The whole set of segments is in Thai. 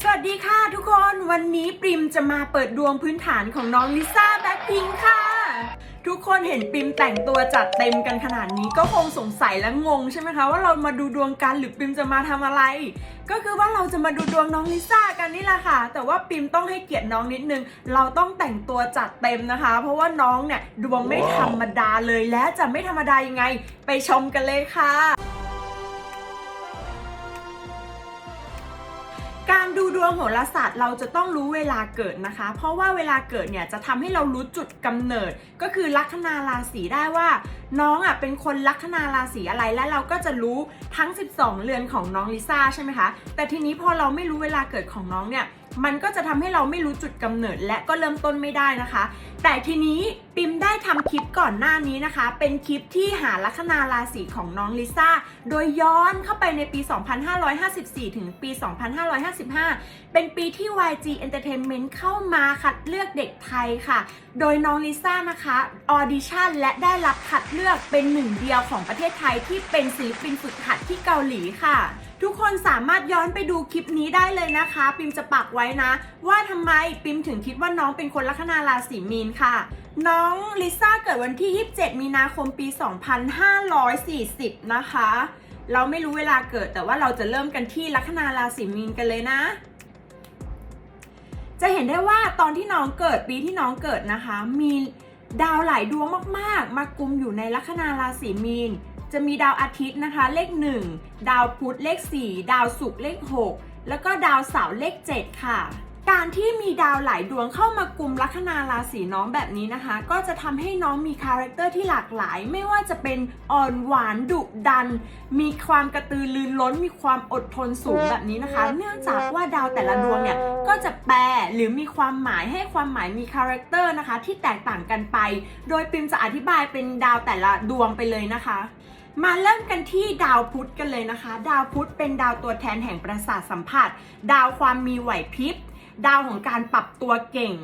สวัสดีค่ะทุกคนวันนี้ปริมจะมาเปิดดวงพื้นฐานของน้องลิซ่าแบ็คพิงค์ค่ะ ทุกคนเห็นปริมแต่งตัวจัดเต็มกันขนาดนี้ก็คงสงสัยและงงใช่ไหมคะว่าเรามาดูดวงกันหรือปริมจะมาทำอะไร ก็คือว่าเราจะมาดูดวงน้องลิซ่ากันนี่แหละค่ะ แต่ว่าปริมต้องให้เกียรติน้องนิดนึง เราต้องแต่งตัวจัดเต็มนะคะ เพราะว่าน้องเนี่ยดวงไม่ธรรมดาเลยและจะไม่ธรรมดายังไง ไปชมกันเลยค่ะ การดูดวงโหราศาสตร์เราจะต้องรู้เวลาเกิดนะคะ เพราะว่าเวลาเกิดเนี่ยจะทำให้เรารู้จุดกำเนิด ก็คือลัคนาราศีได้ว่า น้องอะเป็นคนลัคนาราศีอะไรและเราก็จะรู้ทั้ง 12 เรือนของน้องลิซ่าใช่ไหมคะ แต่ทีนี้พอเราไม่รู้เวลาเกิดของน้องเนี่ย มันก็จะทำให้เราไม่รู้จุดกำเนิดและก็เริ่มต้นไม่ได้นะคะ แต่ทีนี้ปิมได้ทำคลิปก่อนหน้านี้นะคะ เป็นคลิปที่หาลัคนาราศีของน้องลิซ่า โดยย้อนเข้าไปในปี 2554 ถึงปี 2555 เป็นปีที่ YG Entertainment เข้ามาคัดเลือกเด็กไทยค่ะ โดยน้องลิซ่านะคะออดิชั่นและได้รับคัดเลือกเป็นหนึ่งเดียวของประเทศไทยที่เป็นศิลปินฝึกหัดที่เกาหลีค่ะ ทุกคนสามารถย้อนไปดูคลิปนี้ได้เลยนะคะ ปิมจะปักไว้นะ ว่าทำไมปิมถึงคิดว่าน้องเป็นคนลัคนาราศีมีนค่ะ น้องลิซ่าเกิดวันที่ 27 มีนาคมปี 2540 นะคะ เราไม่รู้เวลาเกิดแต่ว่าเราจะเริ่มกันที่ลัคนาราศีมีนกันเลยนะ จะเห็นได้ว่าตอนที่น้องเกิดปีที่น้องเกิดนะคะ มีดาวหลายดวงมากๆ มากุมอยู่ในลัคนาราศีมีน จะมีดาวอาทิตย์นะคะ เลข 1 ดาวพุธเลข 4 ดาวศุกร์เลข 6 แล้วก็ดาวเสาร์เลข 7 ค่ะ การที่มีดาวหลายดวงเข้ามากุมลัคนาราศีน้องแบบนี้นะคะ ก็จะทำให้น้องมีคาแรคเตอร์ที่หลากหลาย ไม่ว่าจะเป็นอ่อนหวานดุดัน มีความกระตือรือร้น มีความอดทนสูงแบบนี้นะคะ เนื่องจากว่าดาวแต่ละดวงเนี่ยก็จะแปลหรือมีความหมายให้ความหมายมีคาแรคเตอร์นะคะ ที่แตกต่างกันไป โดยปิมจะอธิบายเป็นดาวแต่ละดวงไปเลยนะคะ มาเริ่มกันที่ดาวพุธกันเลยนะคะ ดาวพุธเป็นดาวตัวแทนแห่งประสาทสัมผัส ดาวความมีไหวพริบดาวของการปรับตัวเก่ง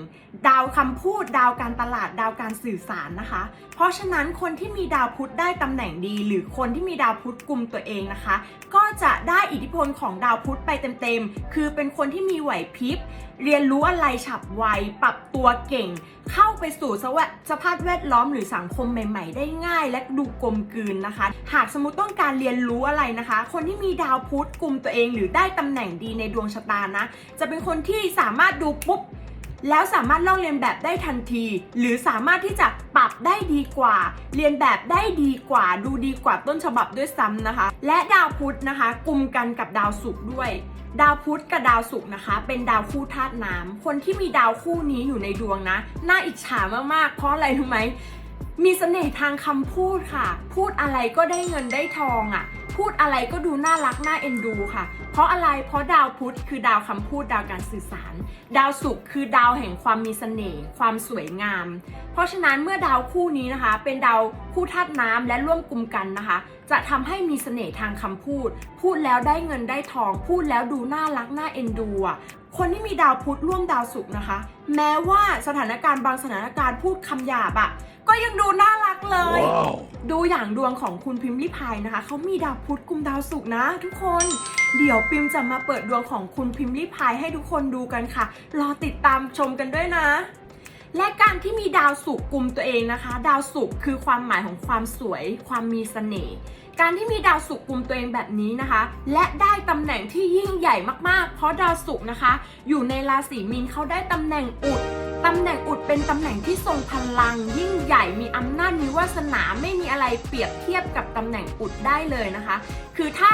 ดาวคำพูด ดาวการตลาด ดาวการสื่อสารนะคะ เพราะฉะนั้นคนที่มีดาวพุธได้ตำแหน่งดี หรือคนที่มีดาวพุธกลุ่มตัวเองนะคะ ก็จะได้อิทธิพลของดาวพุธไปเต็มๆ คือเป็นคนที่มีไหวพริบ เรียนรู้อะไรฉับไว ปรับตัวเก่ง เข้าไปสู่สวสภาพแวดล้อมหรือสังคมใหม่ ๆ ได้ง่าย และดูกลมกลืนนะคะ หากสมมติต้องการเรียนรู้อะไรนะคะ คนที่มีดาวพุธกลุ่มตัวเอง หรือได้ตำแหน่งดีในดวงชะตานะ จะเป็นคนที่สามารถดูปุ๊บ แล้วสามารถลอกเรียนแบบได้ทันที หรือสามารถที่จะปรับได้ดีกว่า เรียนแบบได้ดีกว่า ดูดีกว่าต้นฉบับด้วยซ้ำนะคะ และดาวพุธนะคะกลุ่มกันกับดาวศุกร์ด้วย ดาวพุธกับดาวศุกร์นะคะ เป็นดาวคู่ธาตุน้ำคนที่มีดาวคู่นี้อยู่ในดวงนะน่าอิจฉามากๆ เพราะอะไรรู้ไหมมีเสน่ห์ทางคำพูดค่ะ พูดอะไรก็ได้เงินได้ทองอะ่ะ พูดอะไรก็ดูน่ารักน่าเอ็นดูค่ะ เพราะอะไรเพราะดาวพุธคือดาวคำพูดดาวการสื่อสาร ดาวศุกร์คือดาวแห่งความมีเสน่ห์ความสวยงาม เพราะฉะนั้นเมื่อดาวคู่นี้นะคะ เป็นดาว คู่ธาตุน้ำและร่วมกลุ่มกันนะคะ จะทำให้มีเสน่ห์ทางคำพูด พูดแล้วได้เงินได้ทอง พูดแล้วดูน่ารักน่าเอ็นดูอะคนที่มีดาวพุธร่วมดาวศุกร์นะคะ แม้ว่าสถานการณ์บางสถานการณ์พูดคำหยาบอะก็ยังดูน่ารักเลย Wow. ดูอย่างดวงของคุณพิมพ์ลิพายนะคะเขามีดาวพุธกุมดาวศุกร์นะ ทุกคน เดี๋ยวปิมจะมาเปิดดวงของคุณพิมพ์ลิพายให้ทุกคนดูกันค่ะ รอติดตามชมกันด้วยนะ และการที่มีดาวศุกร์กลุ่มตัวเองนะคะ ดาวศุกร์คือความหมายของความสวย ความมีเสน่ห์การที่มีดาวศุกร์กลุ่มตัวเองแบบนี้นะคะ และได้ตำแหน่งที่ยิ่งใหญ่มากๆ เพราะดาวศุกร์นะคะ อยู่ในราศีมีนเขาได้ตำแหน่งอุดตำแหน่งอุดเป็นตำแหน่งที่ทรงพลัง ยิ่งใหญ่มีอำนาจมีวาสนาไม่มีอะไรเปรียบเทียบกับตำแหน่งอุดได้เลยนะคะ คือถ้า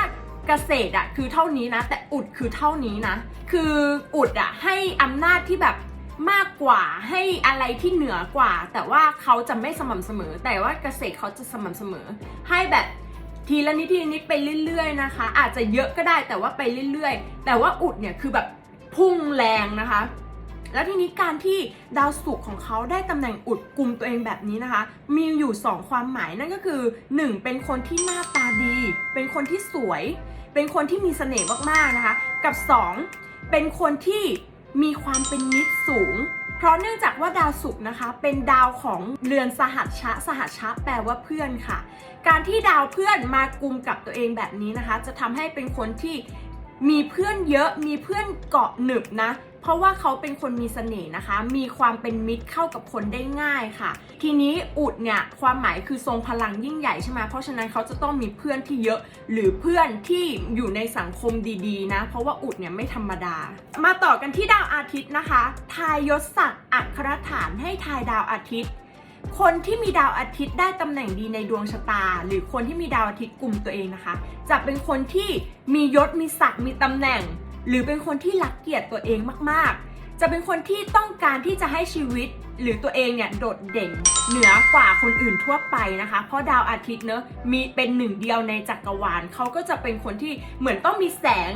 เกษตรอะคือเท่านี้นะ แต่อุดคือเท่านี้นะ คืออุดอะให้อำนาจที่แบบ มากกว่าให้อะไรที่เหนือกว่า แต่ว่าเขาจะไม่สม่ำเสมอ แต่ว่าเกษตรเขาจะสม่ำเสมอ ให้แบบทีละนิดทีละนิดไปเรื่อยๆนะคะ อาจจะเยอะก็ได้แต่ว่าไปเรื่อยๆ แต่ว่าอุดเนี่ยคือแบบพุ่งแรงนะคะ แล้วทีนี้การที่ดาวศุกร์ของเขาได้ตำแหน่งอุดกลุ่มตัวเองแบบนี้นะคะ มีอยู่ 2 ความหมายนั่นก็คือ 1. เป็นคนที่หน้าตาดี เป็นคนที่สวย เป็นคนที่มีเสน่ห์มากๆนะคะ กับ 2. เป็นคนที่ มีความเป็นมิตรสูง เพราะเนื่องจากว่าดาวศุกร์นะคะ เป็นดาวของเรือนสหัชชะ สหัชชะแปลว่าเพื่อนค่ะ การที่ดาวเพื่อนมากุมกับตัวเองแบบนี้นะคะ จะทำให้เป็นคนที่ มีเพื่อนเยอะมีเพื่อนเกาะหนึบนะ เพราะว่าเขาเป็นคนมีเสน่ห์นะคะ มีความเป็นมิตรเข้ากับคนได้ง่ายค่ะ ทีนี้อุดเนี่ยความหมายคือทรงพลังยิ่งใหญ่ใช่ไหมเพราะฉะนั้นเขาจะต้องมีเพื่อนที่เยอะ หรือเพื่อนที่อยู่ในสังคมดีๆนะ เพราะว่าอุดเนี่ยไม่ธรรมดา มาต่อกันที่ดาวอาทิตย์นะคะ ทายยศศักดิ์อัครฐานให้ทายดาวอาทิตย์ คนที่มีดาวอาทิตย์ได้ตำแหน่งดีในดวงชะตา หรือคนที่มีดาวอาทิตย์กลุ่มตัวเองนะคะ จะเป็นคนที่มียศมีศักดิ์มีตำแหน่ง หรือเป็นคนที่รักเกียรติตัวเองมากๆ จะเป็นคนที่ต้องการที่จะให้ชีวิตหรือตัวเองเนี่ยโดดเด่นเหนือกว่าคนอื่นทั่วไปนะคะ เพราะดาวอาทิตย์เนอะมีเป็นหนึ่งเดียวในจักรวาลเขาก็จะเป็นคนที่เหมือนต้องมีแสง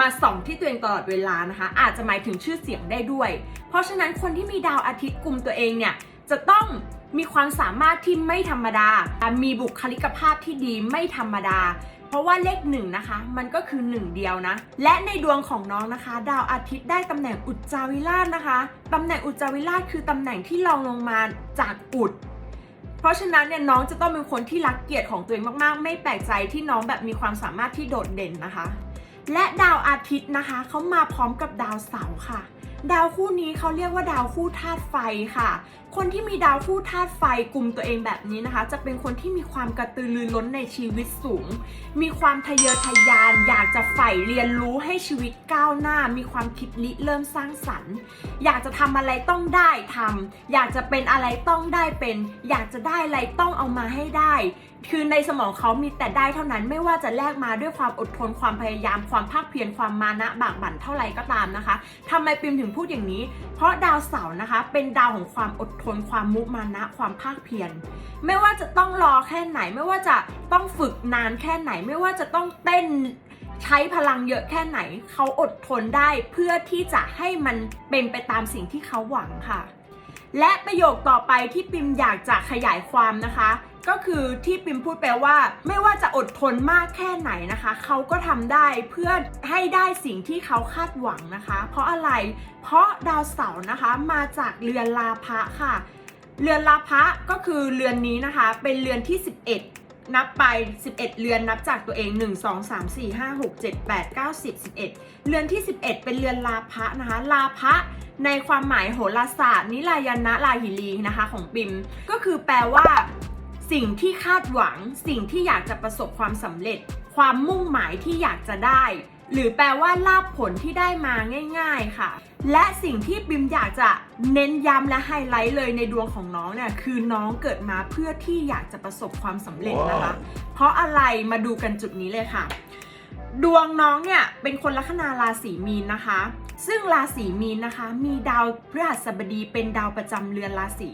มาส่องที่ตัวเองตลอดเวลานะคะ อาจจะหมายถึงชื่อเสียงได้ด้วย เพราะฉะนั้นคนที่มีดาวอาทิตย์กลุ่มตัวเองเนี่ย จะต้องมีความสามารถที่ไม่ธรรมดา มีบุคลิกภาพที่ดีไม่ธรรมดา เพราะว่าเลขหนึ่งนะคะ มันก็คือหนึ่งเดียวนะ และในดวงของน้องนะคะ ดาวอาทิตย์ได้ตำแหน่งอุจจาวิราชนะคะตำแหน่งอุจจาวิราชคือตำแหน่งที่รองลงมาจากอุดเพราะฉะนั้นเนี่ยน้องจะต้องเป็นคนที่รักเกียรติของตัวเองมากๆ ไม่แปลกใจที่น้องแบบมีความสามารถที่โดดเด่นนะคะ และดาวอาทิตย์นะคะเขามาพร้อมกับดาวเสาร์ค่ะ ดาวคู่นี้เขาเรียกว่าดาวคู่ธาตุไฟค่ะ คนที่มีดาวคู่ธาตุไฟกลุ่มตัวเองแบบนี้นะคะ จะเป็นคนที่มีความกระตือรือร้นในชีวิตสูง มีความทะเยอทะยาน อยากจะใฝ่เรียนรู้ให้ชีวิตก้าวหน้า มีความคิดริเริ่มสร้างสรรค์ อยากจะทำอะไรต้องได้ทำอยากจะเป็นอะไรต้องได้เป็น อยากจะได้อะไรต้องเอามาให้ได้ คือในสมองเขามีแต่ได้เท่านั้นไม่ว่าจะแลกมาด้วยความอดทนความพยายามความภาคเพียรความมานะบากบั่นเท่าไรก็ตามนะคะทำไมปิมถึงพูดอย่างนี้ เพราะดาวเสาร์นะคะ เป็นดาวของความอดทน ความมุมานะ ความภาคเพียรไม่ว่าจะต้องรอแค่ไหน ไม่ว่าจะต้องฝึกนานแค่ไหน ไม่ว่าจะต้องเต้นใช้พลังเยอะแค่ไหน เขาอดทนได้เพื่อที่จะให้มันเป็นไปตามสิ่งที่เขาหวังค่ะ และประโยคต่อไปที่ปิมอยากจะขยายความนะคะ ก็คือที่ปิมพูดไปว่า ไม่ว่าจะอดทนมากแค่ไหนนะคะ เขาก็ทำได้เพื่อให้ได้สิ่งที่เขาคาดหวังนะคะ เพราะอะไร เพราะดาวเสาร์นะคะมาจากเรือนลาภะค่ะ เรือนลาภะก็คือเรือนนี้นะคะ เป็นเรือนที่ 11นับไป 11 เรือนนับจากตัวเอง 1 2 3 4 5 6 7 8 9 10 11 เรือนที่ 11 เป็นเรือนลาภะนะคะ ลาภะในความหมายโหราศาสตร์นิลายนะลาหิลีนะคะของปิม ก็คือแปลว่า สิ่งที่คาดหวัง สิ่งที่อยากจะประสบความสำเร็จ ความมุ่งหมายที่อยากจะได้ หรือแปลว่าลาบผลที่ได้มาง่าย ๆค่ะ และสิ่งที่ปิมอยากจะเน้นย้ำและไฮไลท์เลยในดวงของน้องเนี่ยคือน้องเกิดมาเพื่อที่อยากจะประสบความสำเร็จนะคะ เพราะอะไรมาดูกันจุดนี้เลยค่ะ ดวงน้องเนี่ยเป็นคนลัคนาราศีมีนนะคะ ซึ่งราศีมีนนะคะ มีดาวพฤหัสบดีเป็นดาวประจำเรือนราศี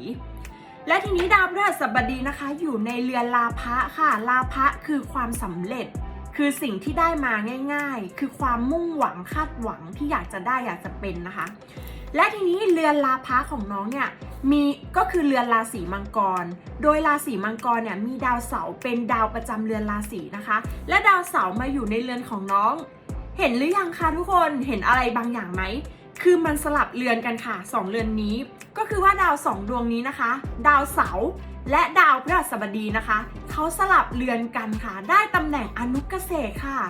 และทีนี้ดาวพฤหัสบดีนะคะ อยู่ในเรือนลาภะค่ะ ลาภะคือความสำเร็จ คือสิ่งที่ได้มาง่าย ๆ คือความมุ่งหวังคาดหวังที่อยากจะได้อยากจะเป็นนะคะ และทีนี้เรือนลาภะของน้องเนี่ยมีก็คือเรือนราศีมังกร โดยราศีมังกรเนี่ยมีดาวเสาร์เป็นดาวประจำเรือนราศีนะคะ และดาวเสาร์มาอยู่ในเรือนของน้อง เห็นหรือยังคะทุกคนเห็นอะไรบางอย่างไหม คือมันสลับเรือนกันค่ะสองเรือนนี้ ก็คือว่าดาวสองดวงนี้นะคะ ดาวเสาร์และดาวพฤหัสบดีนะคะ เขาสลับเรือนกันค่ะ ได้ตำแหน่งอนุเกษตรค่ะ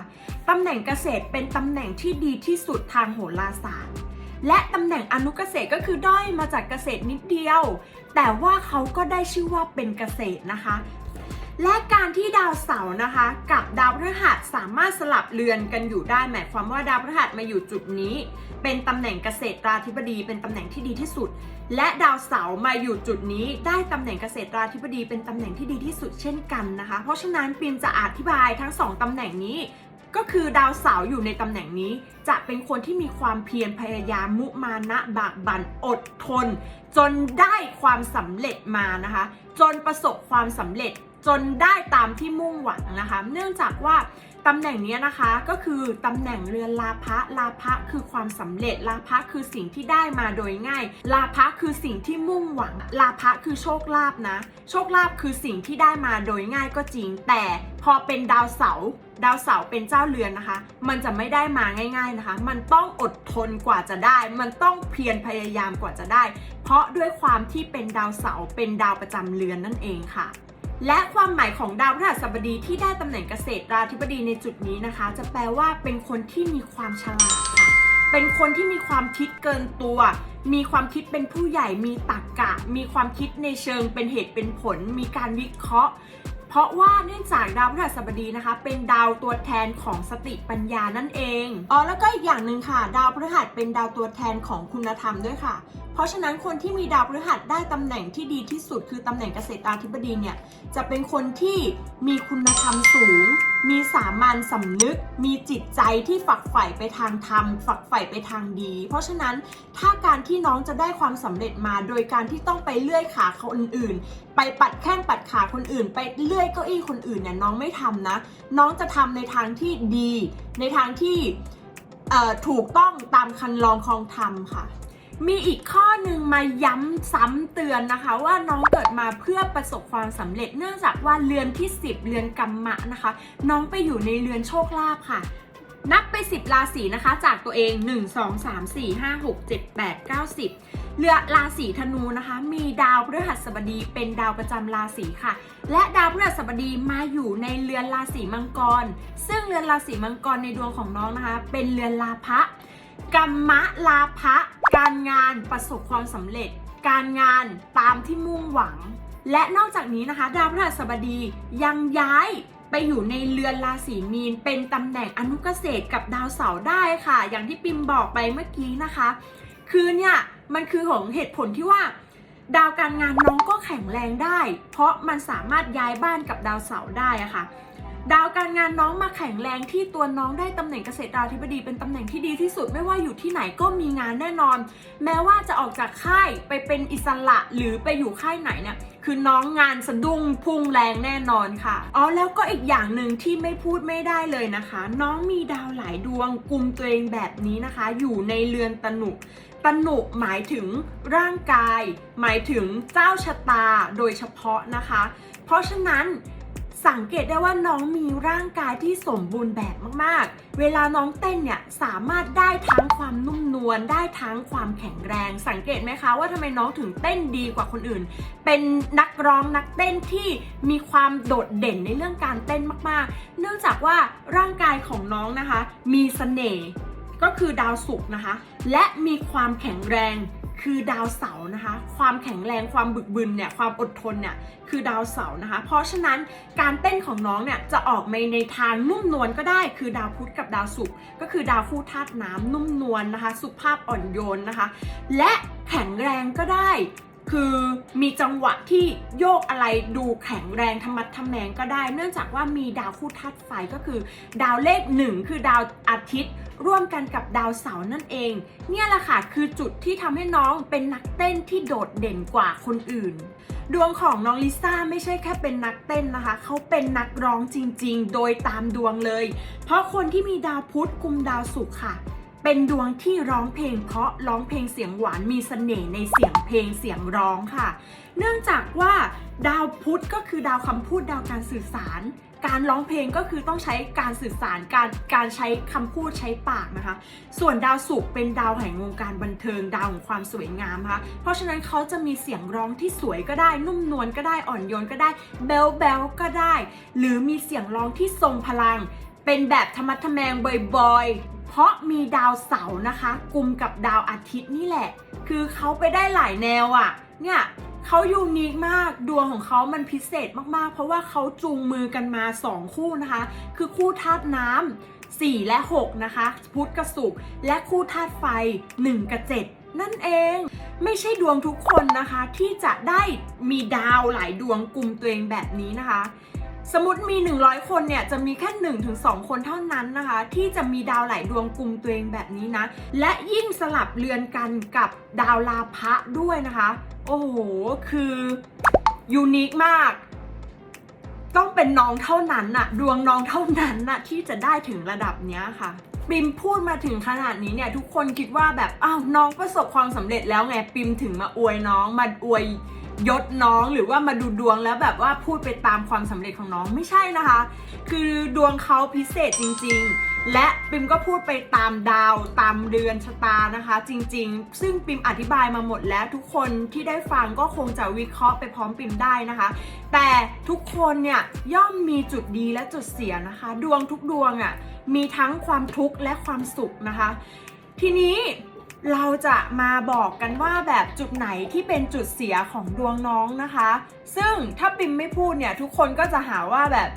ตำแหน่งเกษตรเป็นตำแหน่งที่ดีที่สุดทางโหราศาสตร์ และตำแหน่งอนุเกษตรก็คือด้อยมาจากเกษตรนิดเดียว แต่ว่าเขาก็ได้ชื่อว่าเป็นเกษตรนะคะ และการที่ดาวเสาร์นะคะ กับดาวพฤหัสสามารถสลับเรือนกันอยู่ได้หมายความว่าดาวพฤหัสมาอยู่จุดนี้ เป็นตำแหน่งเกษตราธิบดี เป็นตำแหน่งที่ดีที่สุด และดาวเสาร์มาอยู่จุดนี้ ได้ตำแหน่งเกษตราธิบดีเป็นตำแหน่งที่ดีที่สุดเช่นกันนะคะ เพราะฉะนั้นปิมจะอธิบายทั้งสองตำแหน่งนี้ก็คือดาวเสาร์อยู่ในตำแหน่งนี้ จะเป็นคนที่มีความเพียรพยายามมุมานะบากบั่นอดทน จนได้ความสำเร็จมานะคะ จนประสบความสำเร็จจนได้ตามที่มุ่งหวังนะคะ เนื่องจากว่า ตำแหน่งนี้นะคะก็คือตำแหน่งเรือนลาภะลาภะคือความสำเร็จลาภะคือสิ่งที่ได้มาโดยง่าย ลาภะคือสิ่งที่มุ่งหวัง ลาภะคือโชคลาภนะ โชคลาภคือสิ่งที่ได้มาโดยง่ายก็จริง แต่พอเป็นดาวเสาร์ดาวเสาร์เป็นเจ้าเรือนนะคะ มันจะไม่ได้มาง่ายๆนะคะ มันต้องอดทนกว่าจะได้ มันต้องเพียรพยายามกว่าจะได้ เพราะด้วยความที่เป็นดาวเสาร์เป็นดาวประจำเรือนนั่นเองค่ะ และความหมายของดาวพฤหัสบดีที่ได้ตำแหน่งเกษตรราธิบดีในจุดนี้นะคะ จะแปลว่าเป็นคนที่มีความฉลาดค่ะ เป็นคนที่มีความคิดเกินตัว มีความคิดเป็นผู้ใหญ่ มีตรรกกะ มีความคิดในเชิงเป็นเหตุเป็นผล มีการวิเคราะห์ เพราะว่าเนื่องจากดาวพฤหัสบดีนะคะ เป็นดาวตัวแทนของสติปัญญานั่นเอง อ๋อแล้วก็อีกอย่างหนึ่งค่ะ ดาวพฤหัสเป็นดาวตัวแทนของคุณธรรมด้วยค่ะ ราะฉะนั้นคนที่มีดาวพฤหัสได้ตำแหน่งที่ดีที่สุด คือตำแหน่งเกษตราธิบดีเนี่ยจะเป็นคนที่มีคุณธรรมสูง มีสามัญสำนึก มีจิตใจที่ฝักใฝ่ไปทางธรรม ฝักใฝ่ไปทางดี เพราะฉะนั้นถ้าการที่น้องจะได้ความสำเร็จมา โดยการที่ต้องไปเลื่อยขาคนอื่น ไปปัดแข้งปัดขาคนอื่น ไปเลื่อยเก้าอี้คนอื่นเนี่ยน้องไม่ทำนะ น้องจะทำในทางที่ดี ในทางที่ถูกต้องตามคันลองคองธรรมค่ะ มีอีกข้อหนึ่งมาย้ำซ้ำเตือนนะคะ ว่าน้องเกิดมาเพื่อประสบความสำเร็จ เนื่องจากว่าเรือนที่ 10 เรือนกรรมะนะคะ น้องไปอยู่ในเรือนโชคลาภค่ะนับไป 10 ราศีนะคะ จากตัวเอง 1 2 3 4 5 6 7 8 9 10เรือราศีธนูนะคะ มีดาวพฤหัสบดีเป็นดาวประจำราศีค่ะ และดาวพฤหัสบดีมาอยู่ในเรือนราศีมังกร ซึ่งเรือนราศีมังกรในดวงของน้องนะคะ เป็นเรือนลาภะกรรมะลาภะ การงานประสบความสำเร็จ การงานตามที่มุ่งหวัง และนอกจากนี้นะคะ ดาวพฤหัสบดียังย้ายไปอยู่ในเรือนราศีมีน เป็นตำแหน่งอนุเกษตรกับดาวเสาร์ได้ค่ะ อย่างที่ปิมบอกไปเมื่อกี้นะคะ คือเนี่ยมันคือของเหตุผลที่ว่า ดาวการงานน้องก็แข็งแรงได้ เพราะมันสามารถย้ายบ้านกับดาวเสาร์ได้อะค่ะ ดาวการงานน้องมาแข็งแรงที่ตัวน้องได้ตำแหน่งเกษตราธิบดีเป็นตำแหน่งที่ดีที่สุดไม่ว่าอยู่ที่ไหนก็มีงานแน่นอน แม้ว่าจะออกจากค่ายไปเป็นอิสระหรือไปอยู่ค่ายไหนเนี่ยคือน้องงานสะดุ้งพุ่งแรงแน่นอนค่ะอ๋อแล้วก็อีกอย่างหนึ่งที่ไม่พูดไม่ได้เลยนะคะ น้องมีดาวหลายดวงกลุ่มตัวเองแบบนี้นะคะ อยู่ในเรือนตนุตนุหมายถึงร่างกาย หมายถึงเจ้าชะตาโดยเฉพาะนะคะ เพราะฉะนั้น สังเกตได้ว่าน้องมีร่างกายที่สมบูรณ์แบบมากๆ เวลาน้องเต้นเนี่ยสามารถได้ทั้งความนุ่มนวลได้ทั้งความแข็งแรง สังเกตไหมคะว่าทำไมน้องถึงเต้นดีกว่าคนอื่น เป็นนักร้องนักเต้นที่มีความโดดเด่นในเรื่องการเต้นมากๆ เนื่องจากว่าร่างกายของน้องนะคะ มีเสน่ห์ก็คือดาวศุกร์นะคะ และมีความแข็งแรง คือดาวเสาร์นะคะ ความแข็งแรงความบึกบึนเนี่ยความอดทนเนี่ยคือดาวเสาร์นะคะ เพราะฉะนั้นการเต้นของน้องเนี่ยจะออกมาในทางนุ่มนวลก็ได้ คือดาวพุธกับดาวศุกร์ก็คือดาวคู่ธาตุน้ำนุ่มนวลนะคะ สุภาพอ่อนโยนนะคะ และแข็งแรงก็ได้ คือมีจังหวะที่โยกอะไรดูแข็งแรงธรรมัดทำแมงก็ได้ เนื่องจากว่ามีดาวคู่ธาตุไฟก็คือ ดาวเลขหนึ่งคือดาวอาทิตย์ ร่วมกันกับดาวเสาร์นั่นเอง เนี่ยแหละค่ะคือจุดที่ทำให้น้องเป็นนักเต้นที่โดดเด่นกว่าคนอื่นดวงของน้องลิซ่าไม่ใช่แค่เป็นนักเต้นนะคะ เขาเป็นนักร้องจริงๆ โดยตามดวงเลย เพราะคนที่มีดาวพุธกุมดาวศุกร์ค่ะ เป็นดวงที่ร้องเพลงเพราะร้องเพลงเสียงหวานมีเสน่ห์ในเสียงเพลงเสียงร้องค่ะ เนื่องจากว่าดาวพุธก็คือดาวคำพูดดาวการสื่อสาร การร้องเพลงก็คือต้องใช้การสื่อสารการการใช้คำพูดใช้ปากนะคะ ส่วนดาวศุกร์เป็นดาวแห่งวงการบันเทิงดาวของความสวยงามนะคะเพราะฉะนั้นเขาจะมีเสียงร้องที่สวยก็ได้ นุ่มนวลก็ได้อ่อนโยนก็ได้เบลเบลก็ได้ หรือมีเสียงร้องที่ทรงพลัง เป็นแบบธรรมะทแมงบ่อยๆ เพราะมีดาวเสาร์นะคะกลุ่มกับดาวอาทิตย์นี่แหละ คือเขาไปได้หลายแนวอะ่ะ เนี่ยเขายูนิคมากดวงของเขามันพิเศษมากๆ เพราะว่าเขาจูงมือกันมา 2 คู่นะคะ คือคู่ธาตุน้ำ4 และ 6 นะคะ พุธกับศุกร์และคู่ธาตุไฟ 1 กับ 7 นั่นเองไม่ใช่ดวงทุกคนนะคะที่จะได้มีดาวหลายดวงกลุ่มตัวเองแบบนี้นะคะ สมมติมี 100 คนเนี่ยจะมีแค่1ถึง2คนเท่านั้นนะคะ ที่จะมีดาวหลายดวงกลุ่มตัวเองแบบนี้นะ และยิ่งสลับเรือนกันกับดาวลาภะด้วยนะคะ โอ้โห คือยูนิคมาก ต้องเป็นน้องเท่านั้นน่ะ ดวงน้องเท่านั้นน่ะ ที่จะได้ถึงระดับเนี้ยค่ะปิมพูดมาถึงขนาดนี้เนี่ย ทุกคนคิดว่าแบบ อ้าว น้องประสบความสำเร็จแล้วไงปิมถึงมาอวยน้องมาอวย ยศน้องหรือว่ามาดูดวงแล้วแบบว่าพูดไปตามความสำเร็จของน้องไม่ใช่นะคะ คือดวงเขาพิเศษจริง ๆ และปิมก็พูดไปตามดาวตามเดือนชะตานะคะ จริง ๆ ซึ่งปิมอธิบายมาหมดแล้วทุกคนที่ได้ฟังก็คงจะวิเคราะห์ไปพร้อมปิมได้นะคะ แต่ทุกคนเนี่ยย่อมมีจุดดีและจุดเสียนะคะ ดวงทุกดวงอะ่ะมีทั้งความทุกข์และความสุขนะคะ ทีนี้ เราจะมาบอกกันว่าแบบจุดไหนที่เป็นจุดเสียของดวงน้องนะคะ ซึ่งถ้าปิมไม่พูดเนี่ยทุกคนก็จะหาว่าแบบ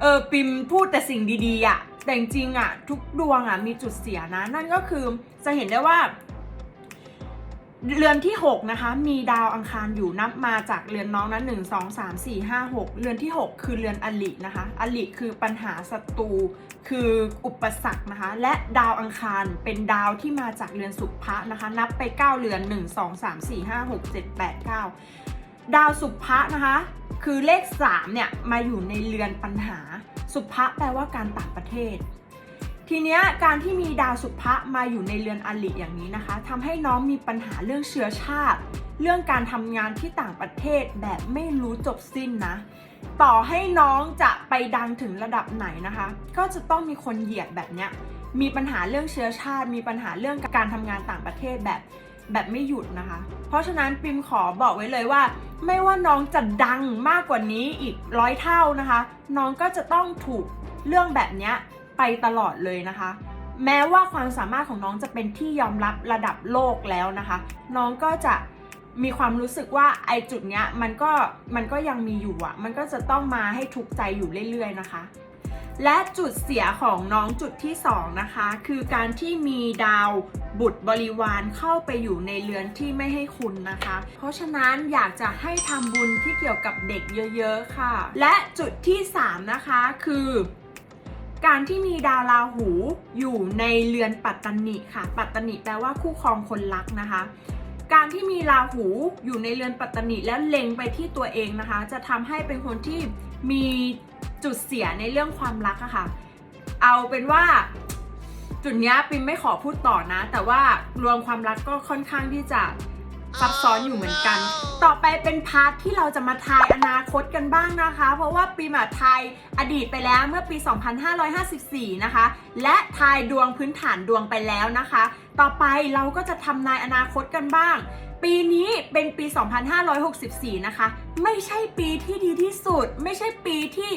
เออปิมพูดแต่สิ่งดีๆอะ่ะแต่จริงๆอะทุกดวงอะมีจุดเสียนะ นั่นก็คือจะเห็นได้ว่า เรือนที่ 6 นะคะ มีดาวอังคารอยู่นับมาจากเรือนน้องนั้น1 2 3 4 5 6 เรือนที่ 6 คือเรือนอลินะคะอลิคือปัญหาศัตรูคืออุปสรรคนะคะ และดาวอังคารเป็นดาวที่มาจากเรือนสุภะนะคะ นับไป 9 เรือน 1 2 3 4 5 6 7 8 9 ดาวสุภะนะคะ คือเลข 3 เนี่ย มาอยู่ในเรือนปัญหา สุภะแปลว่าการต่างประเทศ ทีเนี้ยการที่มีดาวสุภะมาอยู่ในเรือนอลิอย่างนี้นะคะทำให้น้องมีปัญหาเรื่องเชื้อชาติ เรื่องการทำงานที่ต่างประเทศแบบไม่รู้จบสิ้นนะ ต่อให้น้องจะไปดังถึงระดับไหนนะคะ ก็จะต้องมีคนเหยียดแบบเนี้ยมีปัญหาเรื่องเชื้อชาติ มีปัญหาเรื่องการทำงานต่างประเทศแบบแบบไม่หยุดนะคะ เพราะฉะนั้นปิมขอบอกไว้เลยว่า ไม่ว่าน้องจะดังมากกว่านี้อีกร้อยเท่านะคะ น้องก็จะต้องถูกเรื่องแบบเนี้ย ไปตลอดเลยนะคะ แม้ว่าความสามารถของน้องจะเป็นที่ยอมรับระดับโลกแล้วนะคะ น้องก็จะมีความรู้สึกว่าไอจุดเนี้ยมันก็มันก็ยังมีอยู่อะมันก็จะต้องมาให้ทุกใจอยู่เรื่อยๆนะคะ และจุดเสียของน้องจุดที่2นะคะคือการที่มีดาวบุตรบริวารเข้าไปอยู่ในเรือนที่ไม่ให้คุณนะคะ เพราะฉะนั้นอยากจะให้ทำบุญที่เกี่ยวกับเด็กเยอะ ๆ ค่ะ และจุดที่3นะคะคือ การที่มีดาวราหูอยู่ในเรือนปัตตนิค่ะ ปัตตนิแปลว่าคู่ครองคนรักนะคะ การที่มีราหูอยู่ในเรือนปัตตนิแล้วเล็งไปที่ตัวเองนะคะ จะทำให้เป็นคนที่มีจุดเสียในเรื่องความรักอะค่ะ เอาเป็นว่าจุดเนี้ยปิมไม่ขอพูดต่อนะ แต่ว่ารวมความรักก็ค่อนข้างที่จะ ซับซ้อนอยู่เหมือนกัน ต่อไปเป็นพาร์ทที่เราจะมาทายอนาคตกันบ้างนะคะ เพราะว่าปีมาไทยอดีตไปแล้วเมื่อปี 2554 นะคะ และทายดวงพื้นฐานดวงไปแล้วนะคะ ต่อไปเราก็จะทำนายอนาคตกันบ้าง ปีนี้เป็นปี 2564 นะคะ ไม่ใช่ปีที่ดีที่สุด ไม่ใช่ปีที่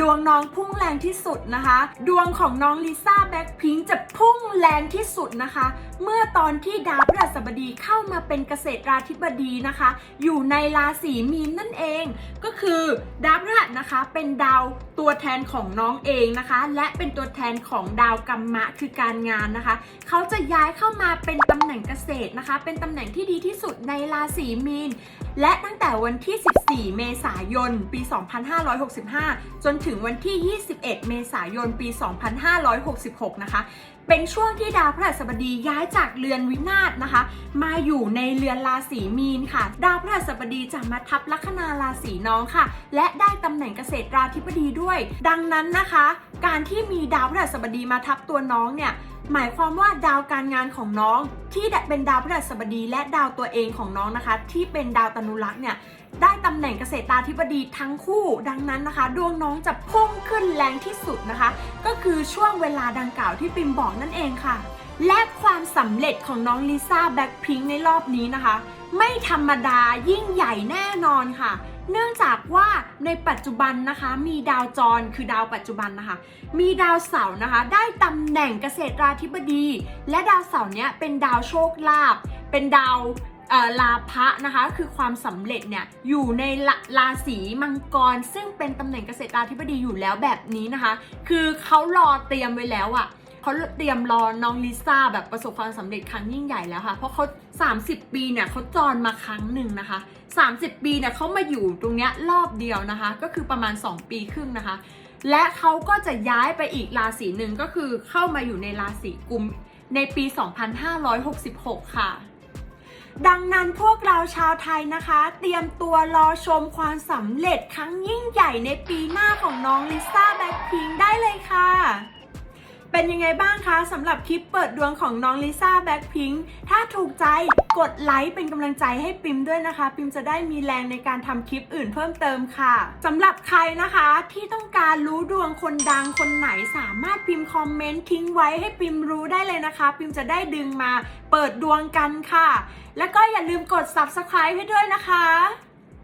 ดวงน้องพุ่งแรงที่สุดนะคะ ดวงของน้องลิซ่าแบ็คพิงจะพุ่งแรงที่สุดนะคะ เมื่อตอนที่ดาวพฤหัสบดีเข้ามาเป็นเกษตราธิบดีนะคะ อยู่ในราศีมีนนั่นเอง ก็คือดาวพฤหัสนะคะเป็นดาวตัวแทนของน้องเองนะคะ และเป็นตัวแทนของดาวกัมมะคือการงานนะคะ เขาจะย้ายเข้ามาเป็นตำแหน่งเกษตรนะคะ เป็นตำแหน่งที่ดีที่สุดในราศีมีนและตั้งแต่วันที่ 14 เมษายน ปี 2565 จนถึงวันที่ 21 เมษายน ปี 2566 นะคะ เป็นช่วงที่ดาวพฤหัสบดีย้ายจากเรือนวินาศนะคะ มาอยู่ในเรือนราศีมีนค่ะ ดาวพฤหัสบดีจะมาทับลัคนาราศีน้องค่ะ และได้ตำแหน่งเกษตรราธิบดีด้วย ดังนั้นนะคะ การที่มีดาวพฤหัสบดีมาทับตัวน้องเนี่ยหมายความว่าดาวการงานของน้องที่เป็นดาวพฤหัสบดี และดาวตัวเองของน้องนะคะ ที่เป็นดาวตนุรักษ์เนี่ย ได้ตำแหน่งเกษตราธิบดีทั้งคู่ ดังนั้นนะคะ ดวงน้องจะพุ่งขึ้นแรงที่สุดนะคะ ก็คือช่วงเวลาดังกล่าวที่ปิมบอกนั่นเองค่ะ และความสำเร็จของน้องลิซ่าแบ็คพิงในรอบนี้นะคะ ไม่ธรรมดายิ่งใหญ่แน่นอนค่ะเนื่องจากว่าในปัจจุบันนะคะมีดาวจรคือดาวปัจจุบันนะคะ มีดาวเสาร์นะคะ ได้ตำแหน่งเกษตราธิบดี และดาวเสาร์เนี้ยเป็นดาวโชคลาภเป็นดาว ลาภะนะคะคือความสำเร็จเนี่ยอยู่ในราราศีมังกร ซึ่งเป็นตำแหน่งเกษตราธิบดีอยู่แล้วแบบนี้นะคะ คือเขารอเตรียมไว้แล้วอะเขาเตรียมรอน้องลิซ่าแบบประสบความสำเร็จครั้งยิ่งใหญ่แล้วค่ะ เพราะเขา 30 ปีเนี่ยเขาจรมาครั้งหนึ่งนะคะ 30 ปีเนี่ยเขามาอยู่ตรงเนี้ยรอบเดียวนะคะ ก็คือประมาณ 2 ปีครึ่งนะคะ และเขาก็จะย้ายไปอีกราศีหนึ่งก็คือเข้ามาอยู่ในราศีกุมในปี 2566 ค่ะ ดังนั้นพวกเราชาวไทยนะคะ เตรียมตัวรอชมความสำเร็จครั้งยิ่งใหญ่ในปีหน้าของน้องลิซ่าแบ็คพิงค์ได้เลยค่ะ เป็นยังไงบ้างคะสำหรับคลิปเปิดดวงของน้องลิซ่าแบ็คพิงค์ถ้าถูกใจกดไลค์เป็นกำลังใจให้ปิมด้วยนะคะ ปิมจะได้มีแรงในการทำคลิปอื่นเพิ่มเติมค่ะสำหรับใครนะคะที่ต้องการรู้ดวงคนดังคนไหนสามารถพิมพ์คอมเมนต์ทิ้งไว้ให้ปิมรู้ได้เลยนะคะ ปิมจะได้ดึงมาเปิดดวงกันค่ะ แล้วก็อย่าลืมกด subscribe ให้ด้วยนะคะ